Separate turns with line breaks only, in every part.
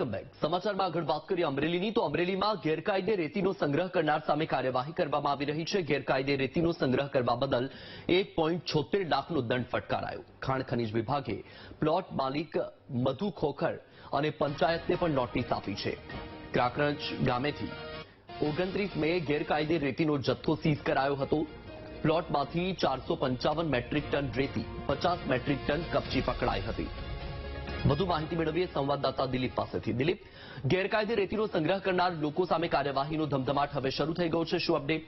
Welcome back સમાચારમાં આગળ વાત કરીએ અમરેલીની, તો અમરેલીમાં ગેરકાયદે રેતીનો સંગ્રહ કરનાર સામે કાર્યવાહી કરવામાં આવી રહી છે. ગેરકાયદે રેતીનો સંગ્રહ કરવા બદલ એક લાખનો દંડ ફટકારાયો. ખાણ ખનીજ વિભાગે પ્લોટ માલિક મધુ ખોખર અને પંચાયતને પણ નોટિસ આપી છે. ક્રાકરંજ ગામેથી ઓગણત્રીસ મે ગેરકાયદે રેતીનો જથ્થો સીઝ કરાયો હતો. પ્લોટમાંથી ચારસો મેટ્રિક ટન રેતી, પચાસ મેટ્રિક ટન કપચી પકડાઈ હતી. વધુ માહિતી મેળવીએ સંવાદદાતા દિલીપ પાસેથી. દિલીપ, ગેરકાયદે રેતીનો સંગ્રહ કરનાર લોકો સામે કાર્યવાહીનો ધમધમાટ હવે શરૂ થઈ ગયો છે. શું અપડેટ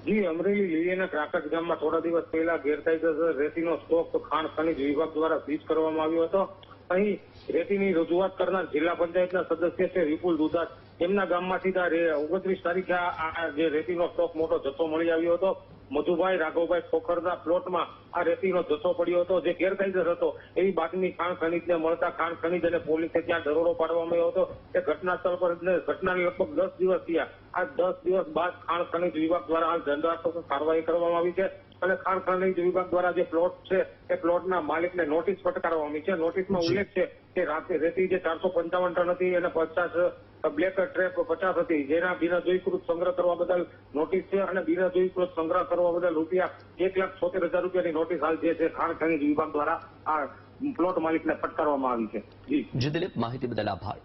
જી, અમરેલી લીલીના ક્રાકટ ગામમાં થોડા દિવસ પહેલા ગેરકાયદેસર રેતીનો સ્ટોક ખાણ ખનીજ વિભાગ દ્વારા સીઝ કરવામાં આવ્યો હતો. અહીં રેતીની રજૂઆત કરનાર જિલ્લા પંચાયતના સદસ્ય છે વિપુલ દુધાત. એમના ગામમાંથી ઓગણત્રીસ તારીખે આ જે રેતીનો સ્ટોક મોટો જથ્થો મળી આવ્યો હતો. મધુભાઈ, રાઘવભાઈ ખોખરના પ્લોટમાં આ રેતીનો જથ્થો પડ્યો હતો. જે ગેરકાયદેસર હતો. એવી બાતમી ખાણ ખનીજને મળતા ખાણ ખનીજ અને પોલીસે ત્યાં દરોડો પાડવામાં આવ્યો હતો. કે ઘટના સ્થળ પર ઘટનાની લગભગ દસ દિવસ થયા. આ દસ દિવસ બાદ ખાણ ખનીજ વિભાગ દ્વારા આ દંડાત્મક કાર્યવાહી કરવામાં આવી છે. અને ખાણ ખનીજ વિભાગ દ્વારા જે પ્લોટ છે, એ પ્લોટના માલિકને નોટિસ ફટકારવાની છે. નોટિસમાં ઉલ્લેખ છે કે રાતે જે ચારસો પંચાવન ટન હતી અને પચાસ બ્લેક ટ્રેપ પચાસ હતી, જેના બિના જોઈકૃત સંગ્રહ કરવા બદલ નોટિસ છે અને બિના જોઈકૃત સંગ્રહ કરવા બદલ રૂપિયા એક લાખ છોતેર હજાર રૂપિયાની નોટિસ હાલ જે છે ખાણ ખનીજ વિભાગ દ્વારા આ પ્લોટ માલિકને ફટકારવામાં આવી છે.
જી દિલીપ, માહિતી બદલ આભાર.